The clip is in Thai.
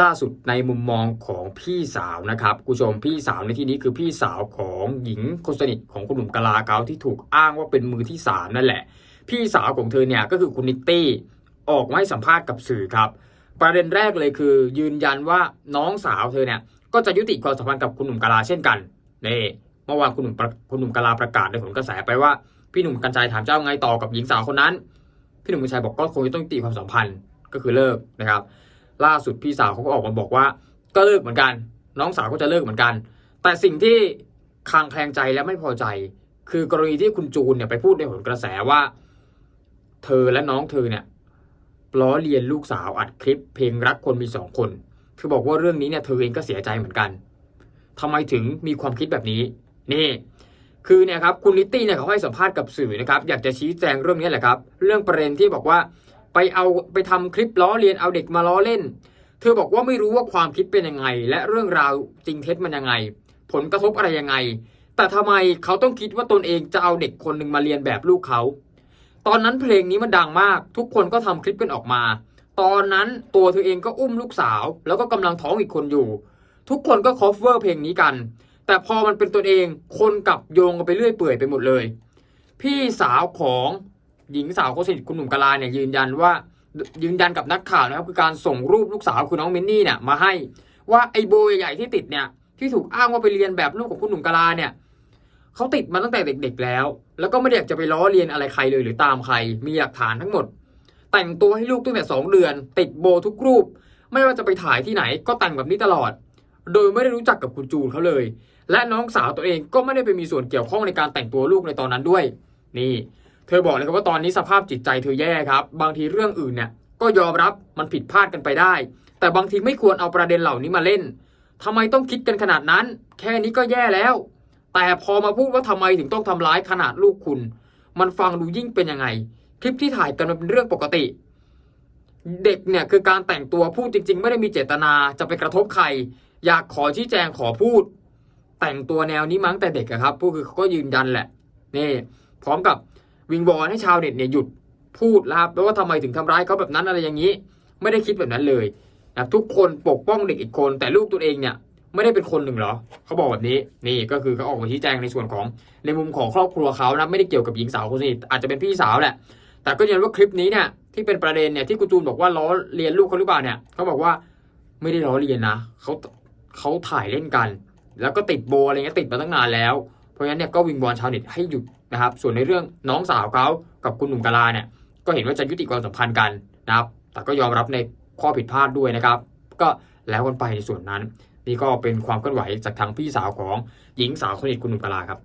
ล่าสุดในมุมมองของพี่สาวนะครับคุณผู้ชมพี่สาวในที่นี้คือพี่สาวของหญิงคนสนิทของคุณหนุ่มกะลาเกาที่ถูกอ้างว่าเป็นมือที่สามนั่นแหละ พี่สาวของเธอเนี่ยก็คือคุณนิตตี้ออกมาให้สัมภาษณ์กับสื่อครับ ประเด็นแรกเลยคือ ยืนยันว่าน้องสาวเธอเนี่ยก็จะยุติความสัมพันธ์กับคุณหนุ่มกะลาเช่นกันนี่เมื่อวานคุณหนุ่มคุณหนุ่มกะลาประกาศในผลกระแสไปว่าพี่หนุ่มกัญชัยถามเจ้าไงต่อกับหญิงสาวคนนั้น พี่หนุ่มกัญชัยบอกก็คงจะต้องยุติความสัมพันธ์ก็คือเลิกนะครับ ล่าสุดพี่สาวเขาก็ออกมาบอกว่า ก็เลิกเหมือนกัน น้องสาวก็จะเลิกเหมือนกัน แต่สิ่งที่คางแคลงใจและไม่พอใจ คือกรณีที่คุณจูนเนี่ยไปพูดในผลกระแสว่า เธอและน้องเธอเนี่ยล้อเลียนลูกสาวอัดคลิป เพลงรักคนมีสองคน คือบอกว่าเรื่องนี้เนี่ยเธอเองก็เสียใจเหมือนกันทำไมถึงมีความคิดแบบนี้ นี่คือเนี่ยครับคุณลิตตี้เนี่ยเขาให้สัมภาษณ์กับสื่อนะครับ อยากจะชี้แจงเรื่องนี้แหละครับ เรื่องประเด็นที่บอกว่า ไปเอาไปทำคลิปล้อเลียนเอาเด็กมาล้อเล่น เธอบอกว่าไม่รู้ว่าความคิดเป็นยังไง และเรื่องราวจริงเท็จมันยังไง ผลกระทบอะไรยังไง แต่ทำไมเขาต้องคิดว่าตนเองจะเอาเด็กคนหนึ่งมาเรียนแบบลูกเขา ตอนนั้นเพลงนี้มันดังมาก ทุกคนก็ทำคลิปกันออกมา ตอนนั้นตัวเธอเองก็อุ้มลูกสาว แล้วก็กำลังท้องอีกคนอยู่ ทุกคนก็คอฟเวอร์เพลงนี้กัน แต่พอมันเป็นตัวเองคนกลับโยงกันไปเรื่อยเปื่อยไปหมดเลย พี่สาวของ หญิงสาวคนสนิทคุณหนุ่มกะลาเนี่ยยืนยันว่ายืนยันกับนักข่าวนะครับคือการส่งรูปลูกสาวคือน้องมินนี่เนี่ยมาให้ว่าไอ้โบใหญ่ๆที่ติดเนี่ยที่ถูกอ้างว่าไปเรียนแบบลูกของคุณหนุ่มกะลาเนี่ยเขาติดมาตั้งแต่เด็ก ๆ แล้ว แล้วก็ไม่ได้อยากจะไปล้อเลียนอะไรใครเลยหรือตามใคร มีหลักฐานทั้งหมด แต่งตัวให้ลูกตั้งแต่สองเดือน ติดโบทุกรูป ไม่ว่าจะไปถ่ายที่ไหนก็แต่งแบบนี้ตลอด โดยไม่ได้รู้จักกับคุณจูนเขาเลย และน้องสาวตัวเองก็ไม่ได้ไปมีส่วนเกี่ยวข้องในการแต่งตัวลูกในตอนนั้นด้วย นี่ เธอบอกเลยครับว่าตอนนี้สภาพจิตใจเธอแย่ครับ บางทีเรื่องอื่นเนี่ยก็ยอมรับมันผิดพลาดกันไปได้ แต่บางทีไม่ควรเอาประเด็นเหล่านี้มาเล่นทำไมต้องคิดกันขนาดนั้น แค่นี้ก็แย่แล้ว แต่พอมาพูดว่าทำไมถึงต้องทำร้ายขนาดลูกคุณ มันฟังดูยิ่งเป็นยังไง คลิปที่ถ่ายกันมันเป็นเรื่องปกติ เด็กเนี่ยคือการแต่งตัวพูดจริง ๆ ไม่ได้มีเจตนาจะไปกระทบใคร อยากขอชี้แจงขอพูด แต่งตัวแนวนี้มั้งแต่เด็กครับพูดคือเขาก็ยืนยันแหละนี่พร้อมกับ วิงวอนให้ชาวเน็ตเนี่ยหยุดพูดแล้วครับแล้วว่าทำไมถึงทำร้ายเขาแบบนั้นอะไรอย่างนี้ ไม่ได้คิดแบบนั้นเลยนะทุกคนปกป้องเด็กอีกคน แต่ลูกตัวเองเนี่ยไม่ได้เป็นคนหนึ่งเหรอ เขาบอกแบบนี้นี่ก็คือเขาออกมาชี้แจงในส่วนของในมุมของครอบครัวเขานะไม่ได้เกี่ยวกับหญิงสาวคนสนิทอาจจะเป็นพี่สาวแหละ แต่ก็ยืนยันว่าคลิปนี้เนี่ยที่เป็นประเด็นเนี่ยที่กูจูนบอกว่าล้อเลียนลูกเขาหรือเปล่าเนี่ยเขาบอกว่าไม่ได้ล้อเลียนนะเขาเขาถ่ายเล่นกัน แล้วก็ติดโบอะไรเงี้ยติดมาตั้งนานแล้ว เพราะฉะนั้นเนี่ยก็วิงวอนชาวเน็ตให้หยุดนะครับ ส่วนในเรื่องน้องสาวเขากับคุณหนุ่มกาลาเนี่ยก็เห็นว่าจะยุติความสัมพันธ์กันนะครับ แต่ก็ยอมรับในข้อผิดพลาดด้วยนะครับ ก็แล้วกันไปในส่วนนั้น นี่ก็เป็นความเคลื่อนไหวจากทางพี่สาวของหญิงสาวคนสนิทคุณหนุ่มกาลาครับ